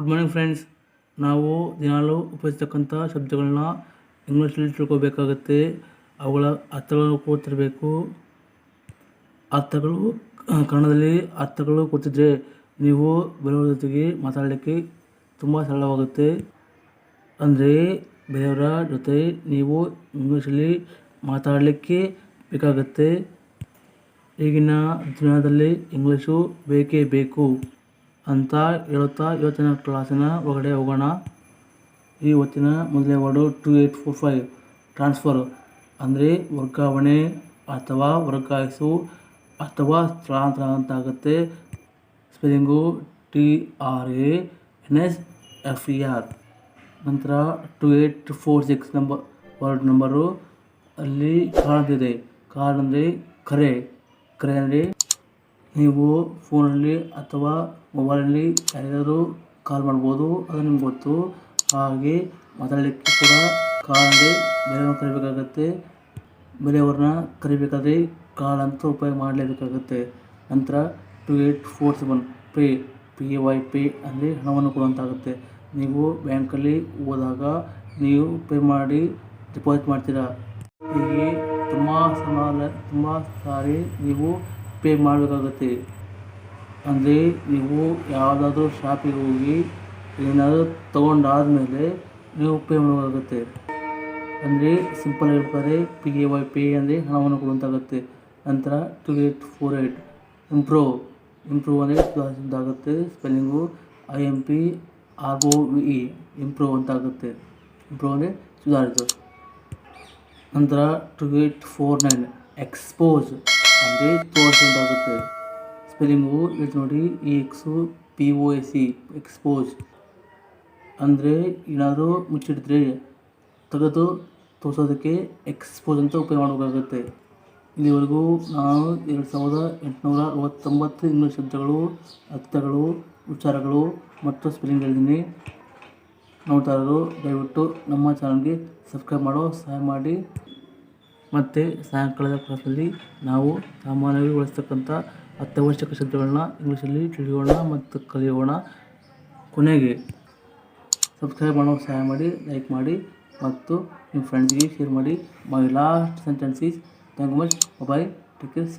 Good morning friends ನಾವು ದಿನಾಲೂ ಉಪಯೋಗಿಸ್ತಕ್ಕಂಥ ಶಬ್ದಗಳನ್ನ ಇಂಗ್ಲೀಷಲ್ಲಿ ತಿಳ್ಕೊಬೇಕಾಗತ್ತೆ. ಅವುಗಳ ಅರ್ಥಗಳನ್ನು ಕೂತಿರಬೇಕು. ಅರ್ಥಗಳು ಕನ್ನಡದಲ್ಲಿ ಅರ್ಥಗಳು ಕೂತಿದ್ರೆ ನೀವು ಬೇರೆಯವ್ರ ಜೊತೆಗೆ ಮಾತಾಡಲಿಕ್ಕೆ ತುಂಬ ಸರಳವಾಗುತ್ತೆ. ಅಂದರೆ ಬೇರೆಯವರ ಜೊತೆ ನೀವು ಇಂಗ್ಲೀಷಲ್ಲಿ ಮಾತಾಡಲಿಕ್ಕೆ ಬೇಕಾಗುತ್ತೆ. ಈಗಿನ ದಿನದಲ್ಲಿ ಇಂಗ್ಲೀಷು ಬೇಕೇ ಬೇಕು. ಅಂತ ಹೇಳುತ್ತಾ ಇವತ್ತಿನ ಕ್ಲಾಸಿನ ಒಳಗಡೆ ಹೋಗೋಣ. ಈ ಹೊತ್ತಿನ ಮೊದಲನೇ word two eight four five transfer ಅಂದರೆ ವರ್ಗಾವಣೆ ಅಥವಾ ವರ್ಗಾಯಿಸು ಅಥವಾ ಸ್ಥಳಾಂತರ ಅಂತ ಆಗುತ್ತೆ spelling T R A N S F E R ನಂತರ two eight four six number word number ಅಲ್ಲಿ ಕಾರ್ಡ್ ಇದೆ. ಕಾರ್ಡ್ ಅಂದರೆ ಕರೆ. ಕರೆ ಅಂದರೆ ನೀವು ಫೋನಲ್ಲಿ ಅಥವಾ ಮೊಬೈಲಲ್ಲಿ ಯಾರಿಗಾದರೂ ಕಾಲ್ ಮಾಡ್ಬೋದು, ಅದು ನಿಮ್ಗೆ ಗೊತ್ತು. ಹಾಗೆ ಮಾತಾಡಲಿಕ್ಕೆ ಕೂಡ ಕಾಲ್ ಅಂದರೆ ಬೇರೆಯವ್ರನ್ನ ಕರಿಬೇಕಾಗತ್ತೆ. ಬೇರೆಯವ್ರನ್ನ ಕರಿಬೇಕಾದ್ರೆ ಕಾಲ್ ಅಂತ ಉಪಯೋಗ ಮಾಡಲೇಬೇಕಾಗತ್ತೆ. ನಂತರ two eight four seven pay, P A Y pay ಅಂದರೆ ಹಣವನ್ನು ಕೊಡುವಂತಾಗುತ್ತೆ. ನೀವು ಬ್ಯಾಂಕಲ್ಲಿ ಹೋದಾಗ ನೀವು ಪೇ ಮಾಡಿ ಡಿಪಾಸಿಟ್ ಮಾಡ್ತೀರಾ? ಹೀಗೆ ತುಂಬ ಸಮಾನ ತುಂಬ ಸಾರಿ ನೀವು ಪೇ ಮಾಡಬೇಕಾಗತ್ತೆ. ಅಂದರೆ ನೀವು ಯಾವುದಾದ್ರೂ ಶಾಪಿಗೆ ಹೋಗಿ ಏನಾದರೂ ತೊಗೊಂಡಾದಮೇಲೆ ನೀವು ಪೇ ಮಾಡಬೇಕಾಗುತ್ತೆ. ಅಂದರೆ ಸಿಂಪಲ್ ಹೇಳ್ಬೇಕಾದ್ರೆ ಪಿ ಎ ವೈ ಪೇ ಅಂದರೆ ಹಣವನ್ನು ಕೊಡುವಂತಾಗುತ್ತೆ. ನಂತರ two eight four eight improve improve ಅಂದರೆ ಆಗುತ್ತೆ ಸ್ಪೆಲ್ಲಿಂಗು ಐ ಎಂ ಪಿ ಆಗೋ ವಿ ಇ ಇಂಪ್ರೂವ್ ಅಂತ ಆಗುತ್ತೆ ಇಂಪ್ರೂವ್ ಅಂದರೆ ಸುಧಾರಿಸು ನಂತರ two eight four nine expose ಅಂದರೆ ಆಗುತ್ತೆ ಸ್ಪೆಲ್ಲಿಂಗು ಇದು ನೋಡಿ ಈ X P O A C expose ಅಂದರೆ ಏನಾದರೂ ಮುಚ್ಚಿಡಿದ್ರೆ ತೆಗೆದು ತೋರಿಸೋದಕ್ಕೆ ಎಕ್ಸ್ಪೋಸ್ ಅಂತ ಉಪಯೋಗ ಮಾಡಬೇಕಾಗುತ್ತೆ. ಇಲ್ಲಿವರೆಗೂ ನಾನು ಎರಡು ಸಾವಿರದ ಎಂಟುನೂರ ಅರವತ್ತೊಂಬತ್ತು ಇಂಗ್ಲೀಷ್ ಶಬ್ದಗಳು, ಅರ್ಥಗಳು, ಉಚ್ಚಾರಗಳು ಮತ್ತು ಸ್ಪೆಲ್ಲಿಂಗ್ ಹೇಳಿದ್ದೀನಿ. ನೋಡ್ತಾ ಇರೋರು ದಯವಿಟ್ಟು ನಮ್ಮ ಚಾನಲ್ಗೆ ಸಬ್ಸ್ಕ್ರೈಬ್ ಮಾಡೋ, ಸಹಾಯ ಮಾಡಿ. ಮತ್ತು ಸಾಯಂಕಾಲದ ಕ್ಲಾಸಲ್ಲಿ ನಾವು ಸಾಮಾನ್ಯವಾಗಿ ಬಳಸ್ತಕ್ಕಂಥ ಅತ್ಯವಶ್ಯಕ ಶಬ್ದಗಳನ್ನ ಇಂಗ್ಲೀಷಲ್ಲಿ ತಿಳಿಯೋಣ ಮತ್ತು ಕಲಿಯೋಣ. ಕೊನೆಗೆ ಸಬ್ಸ್ಕ್ರೈಬ್ ಮಾಡೋ ಸಹಾಯ ಮಾಡಿ ಲೈಕ್ ಮಾಡಿ ಮತ್ತು ನಿಮ್ಮ ಫ್ರೆಂಡ್ಸ್ಗೆ ಶೇರ್ ಮಾಡಿ. My last sentence is you much bye take care